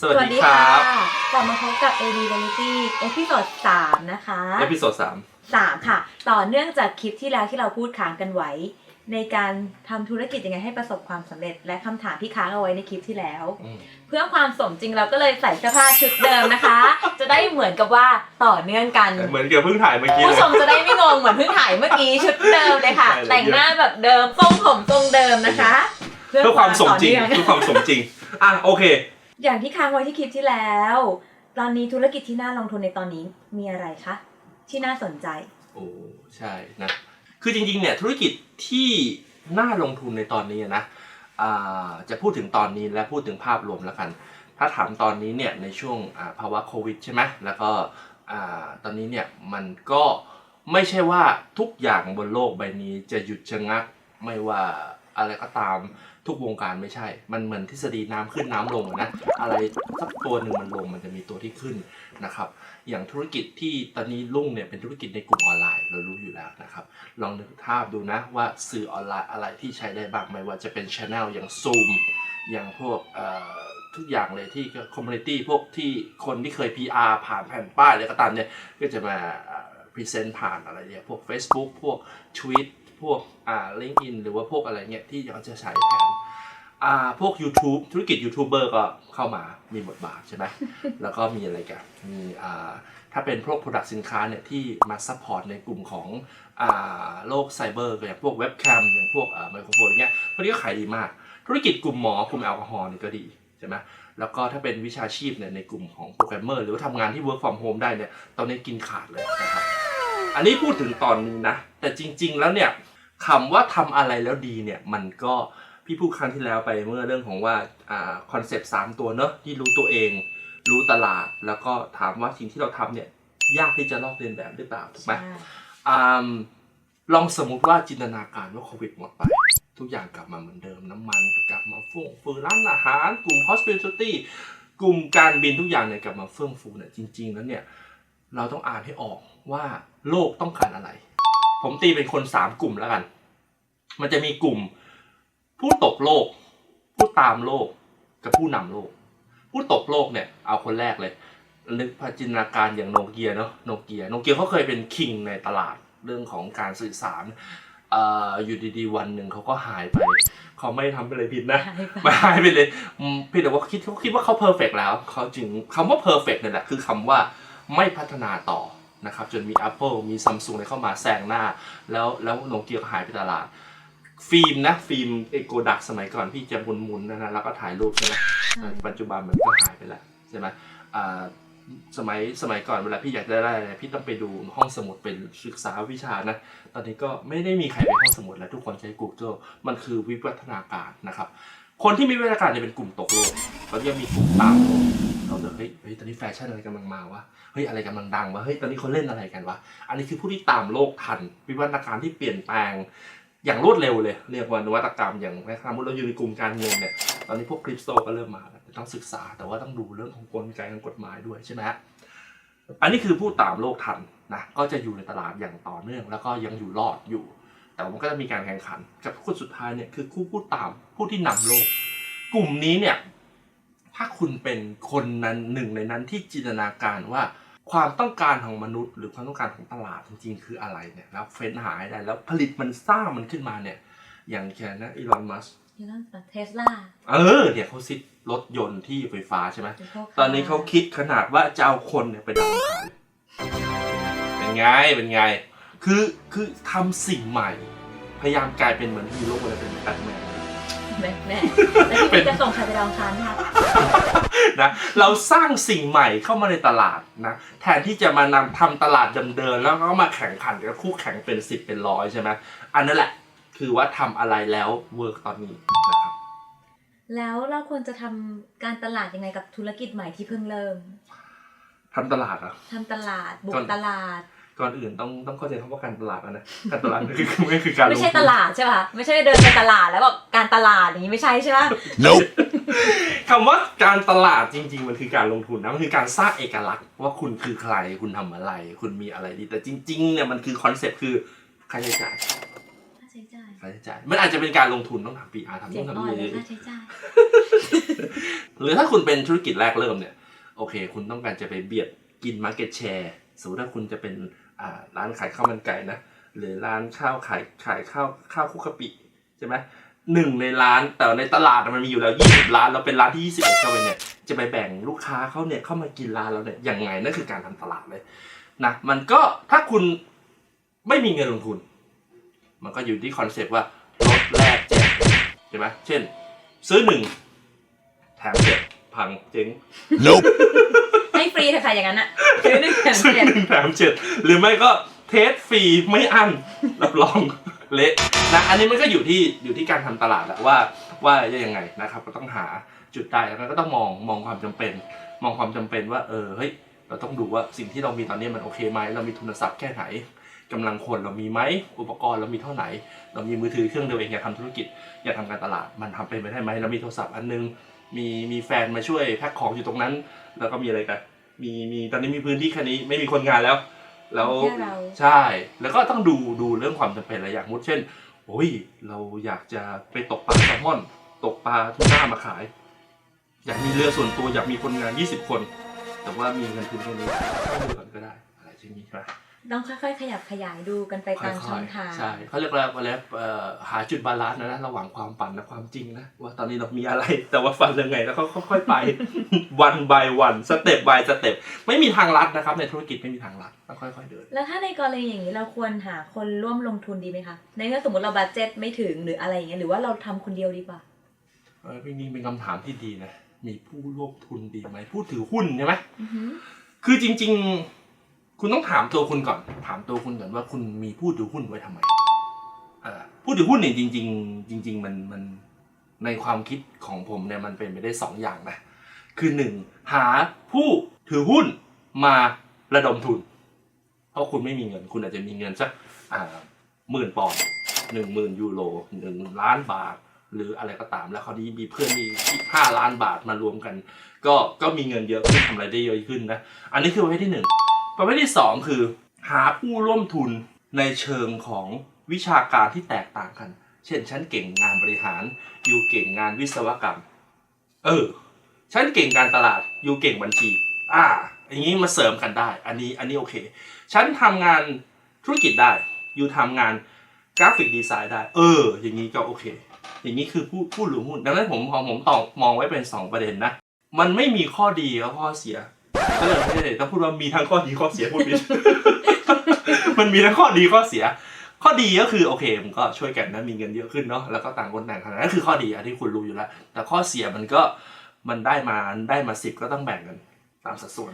สวัสดีครับกลับมาพบกับ AD Reality เอพิโซด3นะคะ เอพิโซดสาม3ค่ะ ต่อเนื่องจากคลิปที่แล้วที่เราพูดค้างกันไว้ ในการทำธุรกิจยังไงให้ประสบความสำเร็จ และคำถามที่ค้างเอาไว้ในคลิปที่แล้วอืมเพื่อความสมจริงเราก็เลยใส่เสื้อผ้าชุดเดิมนะคะ จะได้เหมือนกับว่าต่อเนื่องกัน เหมือนกับเพิ่งถ่ายเมื่อกี้ผู้เลยชมจะได้ไม่งงเหมือนเพิ่งถ่ายเมื่อกี้ชุดเดิมเลยค่ะใช่เลยแต่งหน้าแบบเดิมทรงผมทรงเดิมนะคะ เพื่อความสมจริงต่อเนื่อเพื่อความสมจริงอะโอเค อย่างที่ค้างไว้ที่คลิปที่แล้ว ตอนนี้ธุรกิจที่น่าลงทุนในตอนนี้มีอะไรคะ ที่น่าสนใจ โอ้ใช่นะ คือจริงๆเนี่ยธุรกิจที่น่าลงทุนในตอนนี้นะจะพูดถึงตอนนี้และพูดถึงภาพรวมแล้วกัน ถ้าถามตอนนี้เนี่ยในช่วงภาวะโควิดใช่ไหมแล้วก็ตอนนี้เนี่ยมันก็ไม่ใช่ว่าทุกอย่างบนโลกใบนี้จะหยุดชะงักไม่ว่า อะไรก็ตามทุกวงการไม่ใช่ มันเหมือนทฤษฎีน้ำขึ้นน้ำลงนะ อะไรสักตัวหนึ่งมันลงมันจะมีตัวที่ขึ้นนะครับ อย่างธุรกิจที่ตอนนี้รุ่งเนี่ยเป็นธุรกิจในกลุ่มออนไลน์เรารู้อยู่แล้วนะครับ ลองนึกภาพดูนะว่าสื่อออนไลน์อะไรที่ใช้ได้บ้างไม่ว่าจะเป็นช anel อย่าง Zoom อย่างพวกทุกอย่างเลยที่คอมมูนิตี้พวกที่คนที่เคย PR ผ่านแผ่นป้ายอะไรก็ตามเนี่ยก็จะมาพรีเซนต์ผ่านอะไรเนี่ยพวก Facebook พวก Tweet พวกอ่า LinkedIn หรือว่าพวกอะไรเงี้ยที่ยังจะใช้แทนอ่าพวก YouTube ธุรกิจยูทูบเบอร์ก็เข้ามามีบทบาทใช่ไหมแล้วก็มีอะไรกันมีอ่าถ้าเป็นพวก Product สินค้าเนี่ยที่มาซัพพอร์ตในกลุ่มของอ่าโลกไซเบอร์อย่างพวกเว็บแคมอย่างพวกไมโครโฟนอย่างเงี้ยพวกนี้ก็ขายดีมาก ธุรกิจกลุ่มหมอกลุ่มแอลกอฮอล์นี่ก็ดีใช่ไหมแล้วก็ถ้าเป็นวิชาชีพเนี่ยในกลุ่มของโปรแกรมเมอร์หรือว่าทำงานที่ work from home ได้เนี่ยตอนนี้กินขาดเลยนะครับอันนี้พูดถึงตอนนี้นะ แต่จริง ๆ แล้วเนี่ย คำว่าทำอะไรแล้วดีเนี่ยมันก็พี่พูดครั้งที่แล้วไปเมื่อเรื่องของว่าอ่าคอนเซปต์สามตัวเนอะที่รู้ตัวเอง รู้ตลาด แล้วก็ถามว่าสิ่งที่เราทำเนี่ยยากที่จะลอกเลียนแบบหรือเปล่าถูกไหมอ่าลองสมมติว่าจินตนาการว่าโควิดหมดไป ทุกอย่างกลับมาเหมือนเดิมน้ำมันกลับมาฟุ่งฟูร้านอาหาร กลุ่ม hospitality กลุ่มการบินทุกอย่างเนี่ยกลับมาเฟื่องฟูเนี่ยจริง ๆ แล้วเนี่ยเราต้องอ่านให้ออกว่าโลกต้องการอะไร ผมตีเป็นคนสามกลุ่มแล้วกัน มันจะมีกลุ่ม ผู้ตกโลก ผู้ตามโลกกับผู้นำโลก ผู้ตกโลกเนี่ย เอาคนแรกเลยนึกพจินตนาการอย่างโนเกียเนาะโนเกียโนเกียเขาเคยเป็นคิงในตลาดเรื่องของการสื่อสารเอ่ออยู่ดีๆวันหนึ่งเขาก็หายไป เขาไม่ทำอะไรผิดนะไม่หายไปเลยอืมเพี่แต่ว่าคิดเขาคิดว่าเขาเพอร์เฟกแล้วเขาจึงคำว่าเพอร์เฟกเนี่ยแหละคือคำว่าไม่พัฒนาต่อ นะครับจนมี Apple มี Samsung อะไรเข้ามาแซงหน้า แล้วแล้วโนเกียก็หายไปตลาด ฟิล์มนะฟิล์มเอโกดักสมัยก่อนพี่จะหมุนๆนะนะแล้วก็ถ่ายรูปใช่ไหมอ่าปัจจุบันมันก็หายไปแล้วใช่ไหมอ่าสมัยสมัยก่อนเวลาพี่อยากได้อะไรพี่ต้องไปดูห้องสมุดเป็นศึกษาวิชานะ ตอนนี้ก็ไม่ได้มีใครไปห้องสมุดแล้วทุกคนใช้ Google มันคือวิวัฒนาการนะครับ คนที่มีวิวัฒนาการเนี่ยเป็นกลุ่มตกโลกแล้วยังมีกลุ่มตามโลก เราเลยเฮ้ยเฮ้ยตอนนี้แฟชั่นอะไรกำลังมาวะเฮ้ยอะไรกำลังดังวะเฮ้ยตอนนี้เขาเล่นอะไรกันวะอันนี้คือผู้ที่ตามโลกทัน วิวัฒนาการที่เปลี่ยนแปลงอย่างรวดเร็วเลย เรียกว่านวัตกรรมอย่างแม้กระทั่งเราอยู่ในกลุ่มการเงินเนี่ยตอนนี้พวกคริปโตก็เริ่มมาแล้วต้องศึกษาแต่ว่าต้องดูเรื่องของกลไกทางกฎหมายด้วยใช่ไหมฮะอันนี้คือผู้ตามโลกทันนะก็จะอยู่ในตลาดอย่างต่อเนื่อง แล้วก็ยังอยู่รอดอยู่ แต่มันก็จะมีการแข่งขันกับคนสุดท้ายเนี่ยคือคู่ผู้ตามผู้ที่นำโลก กลุ่มนี้เนี่ย ถ้าคุณเป็นคนนั้นหนึ่งในนั้นที่จินตนาการว่าความต้องการของมนุษย์ หรือความต้องการของตลาดจริงๆ คืออะไรเนี่ยแล้วเฟ้นหาให้ได้แล้วผลิตมันสร้างมันขึ้นมาเนี่ย อย่างแค่นะอีลอนมัสนี่นั่นเทสลาเออเนี่ยเขาซิดรถยนต์ที่ไฟฟ้าใช่ไหมตอนนี้เขาคิดขนาดว่าจะเอาคนเนี่ยไปดาวอังคารเป็นไงเป็นไง คือคือทำสิ่งใหม่ พยายามกลายเป็นเหมือนฮีโร่อะไรเป็นแบทแมน แม่แม่แล้วพี่จะส่งใครไปดาวอังคารคะนะเราสร้างสิ่งใหม่เข้ามาในตลาดนะแทนที่จะมานำทำตลาดเดิมๆแล้วก็มาแข่งขันกับคู่แข่งเป็นสิบเป็นร้อยใช่ไหมอันนั้นแหละคือว่าทำอะไรแล้วเวิร์กตอนนี้นะครับ แล้วเราควรจะทำการตลาดยังไงกับธุรกิจใหม่ที่เพิ่งเริ่มทำตลาดเหรอะทำตลาดบุก่กอนตลาด ก่อนอื่นต้องต้องเข้าใจคำว่าการตลาดก่อนนะ การตลาดมันคือไม่คือการลงไม่ทุนใช่ตลาดใช่ป่ะไม่ใช่เดินไปตลาดแล้วบอกการตลาดอย่างนี้ไม่ใช่ใช่ป่ะ Nope. คำว่าการตลาดจริง ๆ มันคือการลงทุนนะมันคือการสร้างเอกลักษณ์ว่าคุณคือใครคุณทำอะไร คุณมีอะไรดี แต่จริงๆเนี่ยมันคือคอนเซ็ปต์คือค่าใช้จ่ายค่าใช้จ่ายค่าใช้จ่ายมันอาจจะเป็นการลงทุนต้องทำปีอาร์ทำเสียต้องงอ่ทำอนนี่เลยค่าใช้จ่ายหรือถ้าคุณเป็นธุรกิจแรกเริ่มเนี่ย โอเค คุณต้องการจะไปเบียดกิน Market Share สมมติถ้าคุณจะเป็นอ่า ร้านขายข้าวมันไก่นะหรือร้านข้าวขายขายข้าวข้าวคุกกะปิใช่ไหมหนึ่งในร้านแต่ในตลาดมันมีอยู่แล้ว20ร้านเราเป็นร้านที่21เข้าไปเนี่ยจะไปแบ่งลูกค้าเขาเนี่ยเข้ามากินร้านเราเนี่ยยังไงนั่นคือการทำตลาดเลยนะมันก็ถ้าคุณไม่มีเงินลงทุน มันก็อยู่ที่คอนเซปต์ว่าลดแลกแจกใช่ไหมเช่น ซื้อหนึ่งแถมเจ็ด พังเจ๊ง Nope. ให้ฟรีเถอะค่ะอย่างนั้นอะซื้อหนึ่งแถมซื้อเจ็ดหนึ่งแถมเจ็ดหรือไม่ก็เทสฟรีไม่อั้นรับรองเละนะอันนี้มันก็อยู่ที่อยู่ที่การทำตลาดแหละว่าว่าจะยังไงนะครับ ก็ต้องหาจุดได้แล้วก็ต้องมองมองความจำเป็น มองความจำเป็นว่า เออเฮ้ยเราต้องดูว่าสิ่งที่เรามีตอนนี้มันโอเคไหมเรามีทุนทรัพย์แค่ไหนกำลังคนเรามีไหมอุปกรณ์เรามีเท่าไหร่ เรามีมือถือเครื่องเดียวเองอยากทำธุรกิจอยากทำการตลาดมันทำเป็นไปได้ไหมเรามีโทรศัพท์อันนึง มีมีแฟนมาช่วยแพ็คของอยู่ตรงนั้น แล้วก็มีอะไรกันมีมีตอนนี้มีพื้นที่แค่นี้ไม่มีคนงานแล้ว แล้วแค่เราใช่ แล้วก็ต้องดูดูเรื่องความจำเป็นอะไรอย่างมุดเช่นโอ้ยเราอยากจะไปตกปลาแซลมอน ตกปลาทูน่ามาขาย อยากมีเรือส่วนตัวอยากมีคนงาน 20 คน แต่ว่ามีเงินทุนแค่นี้ก็ดูก่อนก็ได้ อะไรเช่นนี้ใช่ไหม ต้องค่อยๆ ขยับขยายดูกันไปตามช่องทาง ใช่เขาเรียกว่าว่าแล้วเอ่อหาจุดบาลานซ์นะนะระหว่างความฝันและความจริงนะว่าตอนนี้เรามีอะไร แต่ว่าฝันยังไงแล้วก็ค่อยๆไปวัน by วันสเต็ป by สเต็ปไม่มีทางลัดนะครับ ในธุรกิจไม่มีทางลัดต้องค่อยๆเดินแล้วถ้าในกรณีอย่างนี้เราควรหาคนร่วมลงทุนดีไหมคะในเมื่อสมมติเราบัตเจ็ตไม่ถึงหรืออะไรอย่างเงี้ยหรือว่าเราทำคนเดียวดีกว่าเออจริงๆเป็นคำถามที่ดีนะมีผู้ร่วมทุนดีไหมผู้ถือหุ้นใช่ไหมอือหือคือจริง ๆ คุณต้องถามตัวคุณก่อน ถามตัวคุณก่อนว่าคุณมีผู้ถือหุ้นไว้ทำไมผู้ถือหุ้นเนี่ยจริง ๆ จริง ๆ มันมันในความคิดของผมเนี่ยมันเป็นไปได้สองอย่างนะคือหนึ่งหาผู้ถือหุ้นมาระดมทุน เพราะคุณไม่มีเงิน คุณอาจจะมีเงินสักหมื่นปอนด์หนึ่งหมื่นยูโรหนึ่งล้านบาท หรืออะไรก็ตาม แล้วเขาดีมีเพื่อนมีอีกห้าล้านบาทมารวมกัน ก็ก็มีเงินเยอะขึ้นทำอะไรได้เยอะขึ้นนะ อันนี้คือประเภทที่หนึ่ง ประเภทที่สองคือ หาผู้ร่วมทุนในเชิงของวิชาการที่แตกต่างกัน เช่นฉันเก่งงานบริหารยูเก่งงานวิศวกรรม เออฉันเก่งการตลาดยูเก่งบัญชี อ่าอย่างนี้มาเสริมกันได้ อันนี้อันนี้โอเค ฉันทำงานธุรกิจได้ยูทำงานกราฟิกดีไซน์ได้ เออ อย่างนี้ก็โอเค อย่างนี้คือผู้ผู้ถือหุ้นดังนั้นผมพอผมตอบมองไว้เป็นสองประเด็นนะ มันไม่มีข้อดีกับข้อเสีย ก็เลยไม่ได้ต้องพูดว่ามีทั้งข้อดีข้อเสียพูดผิดมันมีทั้งข้อดีข้อเสีย ข้อดีก็คือโอเคมันก็ช่วยกันนะมีเงินเยอะขึ้นเนาะแล้วก็ต่างคนต่างทำนั่นคือข้อดีอันที่คุณรู้อยู่แล้ว แต่ข้อเสียมันก็มันได้มาได้มาสิบก็ต้องแบ่งกันตามสัดส่วน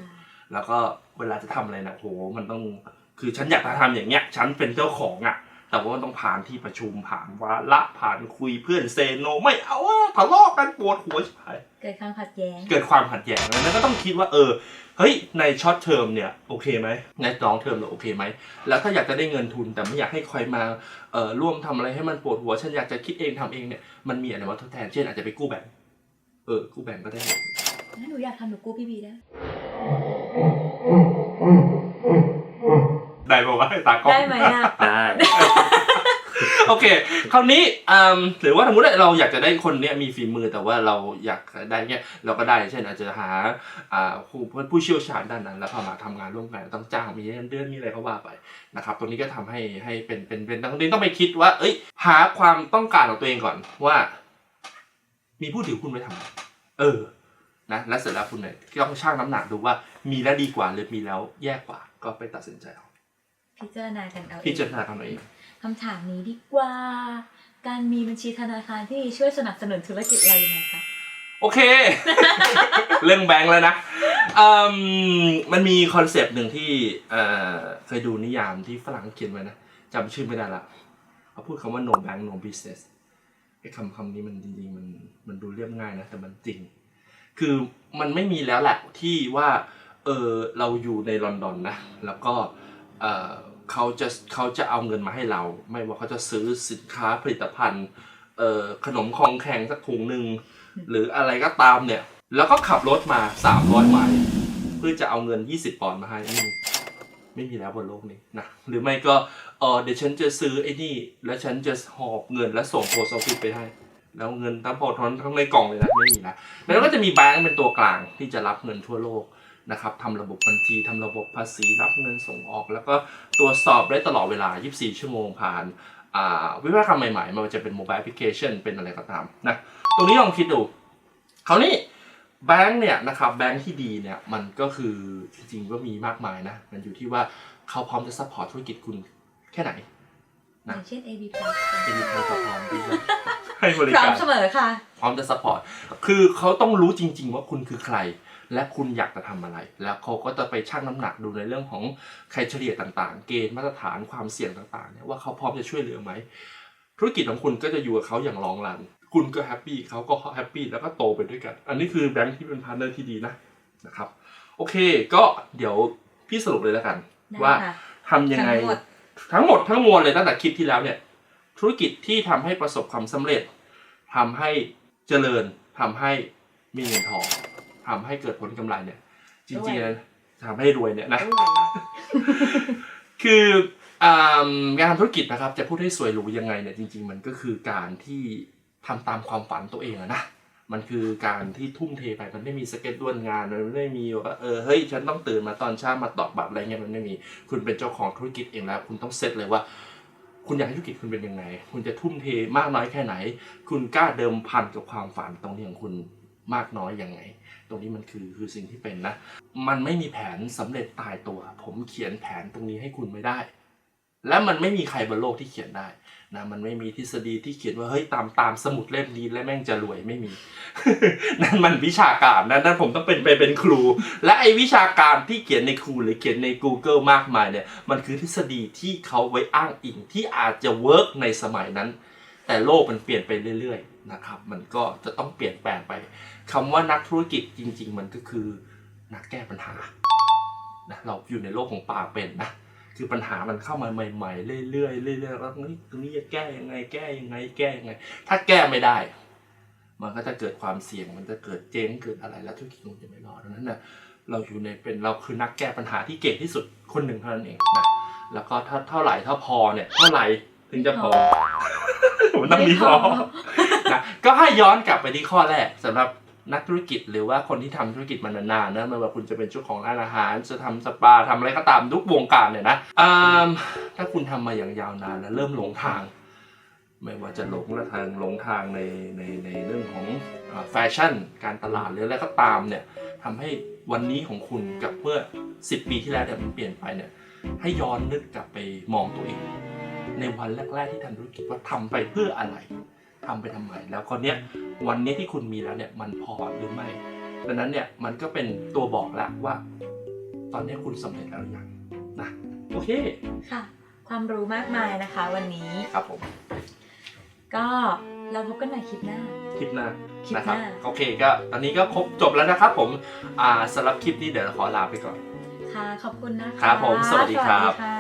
แล้วก็เวลาจะทำอะไรนะโหมันต้องคือฉันอยากจะทำอย่างเงี้ย ฉันเป็นเจ้าของอะ่ะ แต่ว่ามันต้องผ่านที่ประชุมผ่านวาระผ่านคุยเพื่อนเซโนไม่เอาอะทะเลาะกันปวดหัวใช่เกิดความขัดแย้ง เกิดความขัดแย้งแล้วก็ต้องคิดว่าเออเฮ้ยในช็อตเทอมเนี่ยโอเคไหมในลองเทอมเราโอเคไหมแล้วถ้าอยากจะได้เงินทุนแต่ไม่อยากให้ใครมาเอ่อร่วมทำอะไรให้มันปวดหัวฉันอยากจะคิดเองทำเองเนี่ยมันมีอะไรมาทดแทนเช่นอาจจะไปกู้แบงก์เออกู้แบงก์ก็ได้ถ้าหนูอยากทำหนูกู้พี่บีได้ ได้ป่าวะตากล้องได้ไหมอะได้ โอเค คราวนี้อืมหรือว่าสมมติว่าเราอยากจะได้คนเนี้ยมีฝีมือแต่ว่าเราอยากได้เนี้ยเราก็ได้ เช่นอาจจะหาอ่าผู้ผู้เชี่ยวชาญด้านนั้น แล้วพอมาทำงานร่วมกันต้องจ้างมีเงินเดือนมีอะไรก็ว่าไปนะครับ ตรงนี้ก็ทำให้ให้เป็นเป็นเป็นตรงนี้ต้องไปคิดว่า เอ้ย หาความต้องการของตัวเองก่อนว่า มีผู้ถือหุ้นไว้ทำไมเออนะแล้วเสร็จแล้วคุณเนี่ยต้องชั่งน้ำหนักดูว่ามีแล้วดีกว่าหรือมีแล้วแย่กว่าก็ไปตัดสินใจเอา พิจารณากันเอาเอพิงจารณาเอาเองคำถามนี้ดีกว่า การมีบัญชีธนาคารที่ช่วยสนับสนุนธุรกิจเรายังไงคะโอเค เรื่องแบงค์แล้วนะอืมมันมีคอนเซปต์หนึ่งที่เอ่อเคยดูนิยามที่ฝรั่งเขียนไว้นะจำชื่อไม่ได้ละเขาพูดคำว่า no bank no business ไอ้คำคำนี้มันจริงๆมันมันดูเรียบง่ายนะ แต่มันจริง คือมันไม่มีแล้วแหละที่ว่า เออเราอยู่ในลอนดอนนะ แล้วก็ เขาจะเขาจะเอาเงินมาให้เรา ไม่ว่าเขาจะซื้อสินค้าผลิตภัณฑ์เอ่อขนมคองแข็งสักถุงหนึ่งหรืออะไรก็ตามเนี่ย แล้วก็ขับรถมา300ไมล์เพื่อจะเอาเงิน20ปอนด์มาให้ไม่มีไม่มีแล้วบนโลกนี้นะหรือไม่ก็เออเดี๋ยวฉันจะซื้อไอ้นี่ แล้วฉันจะหอบเงินแล้วส่งโพสต์ออฟฟิศไปให้ แล้วเงินทั้งพอทั้งทั้งในกล่องเลยนะไม่มีนะแล้วก็จะมีแบงก์เป็นตัวกลางที่จะรับเงินทั่วโลกนะครับทำระบบบัญชีทำระบบภาษีรับเงินส่งออก แล้วก็ตรวจสอบได้ตลอดเวลา 24 ชั่วโมงผ่านอ่าวิวัฒนธรรมใหม่ๆไมันจะเป็นโมบายแอปพลิเคชันเป็นอะไรก็ตามนะตรงนี้ลองคิดดูคราวนี้แบงค์เนี่ยนะครับแบงค์ที่ดีเนี่ยมันก็คือจริงๆก็มีมากมายนะมันอยู่ที่ว่าเขาพร้อมจะซัพพอร์ตธุรกิจคุณแค่ไหนอนะย่างเช่น AB Plus เป็นมีเขาก็พร้อมที่จะ ให้บริพร้อกามรเสมอค่ะ พร้อมจะซัพพอร์ต คือเขาต้องรู้จริง ๆ ว่าคุณคือใคร และคุณอยากจะทำอะไร แล้วเขาก็จะไปชั่งน้ำหนักดูในเรื่องของใครเฉลี่ยต่างๆ เกณฑ์มาตรฐานความเสี่ยงต่างๆเนี่ยว่าเขาพร้อมจะช่วยเหลือไหม ธุรกิจของคุณก็จะอยู่กับเขาอย่างลองรัน คุณก็แฮปปี้เขาก็แฮปปี้แล้วก็โตไปด้วยกัน อันนี้คือแบงค์ที่เป็นพาร์ทเนอร์ที่ดีนะนะครับ โอเค ก็เดี๋ยวพี่สรุปเลยแล้วกัน ได้ว่าค่ะทำยังไงทั้งหมดทั้งหมดทั้งมวลเลยตั้งแต่คลิปที่แล้วเนี่ย ธุรกิจที่ทำให้ประสบความสำเร็จทำให้เจริญทำให้มีเงินทองทำให้เกิดผลกำไรเนี่ย จริงๆแล้วทำให้รวยเนี่ยนะ คืออ่าการทำธุรกิจนะครับ จะพูดให้สวยหรูยังไงเนี่ยจริง ๆ มันก็คือการที่ทำตามความฝันตัวเองอะนะมันคือการที่ทุ่มเทไปมันไม่มีสเก็ตด้วนงานมันไม่มีว่าเออเฮ้ยฉันต้องตื่นมาตอนเช้ามาตอกบัตรอะไรเงี้ยมันไม่มี คุณเป็นเจ้าของธุรกิจเองแล้ว คุณต้องเซตเลยว่า คุณอยากให้ธุรกิจคุณเป็นยังไง คุณจะทุ่มเทมากน้อยแค่ไหน คุณกล้าเดิมพันกับความฝันตรงนี้ของคุณมากน้อยยังไง ตรงนี้มันคือคือสิ่งที่เป็นนะ มันไม่มีแผนสำเร็จตายตัว ผมเขียนแผนตรงนี้ให้คุณไม่ได้ และมันไม่มีใครบนโลกที่เขียนได้ นะมันไม่มีทฤษฎีที่เขียนว่าเฮ้ยตามตามสมุดเล่มนี้และแม่งจะรวยไม่มี นั่นมันวิชาการนะนั่นผมต้องเป็นไปเป็นครู และไอวิชาการที่เขียนในครูหรือเขียนใน Google มากมายเนี่ยมันคือทฤษฎีที่เขาไว้อ้างอิงที่อาจจะเวิร์กในสมัยนั้น แต่โลกมันเปลี่ยนไปเรื่อยๆนะครับมันก็จะต้องเปลี่ยนแปลงไปคำว่านักธุรกิจจริง ๆ มันก็คือนักแก้ปัญหานะเราอยู่ในโลกของป่าเป็นนะ คือปัญหามันเข้ามาใหม่ๆเรื่อยๆเรื่อยๆแล้วนี่ตรงนี้จะแก้ยังไง แก้ยังไง แก้ยังไง ถ้าแก้ไม่ได้ มันก็จะเกิดความเสี่ยง มันจะเกิดเจ๊งเกิดอะไรแล้วธุรกิจคุณจะไม่รอดดังนั้นเนี่ยเราอยู่ในเป็นเราคือนักแก้ปัญหาที่เก่งที่สุดคนหนึ่งเท่านั้นเองนะแล้วก็ถ้าเท่าไหร่ถ้าพอเนี่ยเท่าไหร่ถึงจะพอมันต้องมีพอนะก็ให้ย้อนกลับไปที่ข้อแรกสำหรับ นักธุรกิจหรือว่าคนที่ทำธุรกิจมานานๆนะไม่ว่าคุณจะเป็นเจ้าของร้านอาหาร จะทำสปาทำอะไรก็ตามทุกวงการเนี่ยนะถ้าคุณทำมาอย่างยาวนานแล้วเริ่มหลงทาง ไม่ว่าจะหลงละทางหลงทางในในในเรื่องของแฟชั่น การตลาดหรืออะไรก็ตามเนี่ยทำให้วันนี้ของคุณกับเมื่อ 10 ปีที่แล้วเนี่ยมันเปลี่ยนไปเนี่ยให้ย้อนนึกกลับไปมองตัวเอง ในวันแรก ๆ ที่ทำธุรกิจว่าทำไปเพื่ออะไรทำไปทำไมแล้วคนเนี้ย วันนี้ที่คุณมีแล้วเนี่ยมันพอหรือไม่ ดังนั้นเนี่ยมันก็เป็นตัวบอกแล้วว่า ตอนนี้คุณสำเร็จแล้วหรือยังนะโอเคค่ะ ความรู้มากมายนะคะ วันนี้ครับผมก็เราพบกันใหม่คลิปหน้า คลิปหน้าคลิปนะครับหน้าโอเคก็ตอนนี้ก็ครบจบแล้วนะครับผมอ่าสำหรับคลิปนี้เดี๋ยวเราขอลาไปก่อน ค่ะ ขอบคุณนะคะครับผม สวัสดีครับสวัสดีค่ะ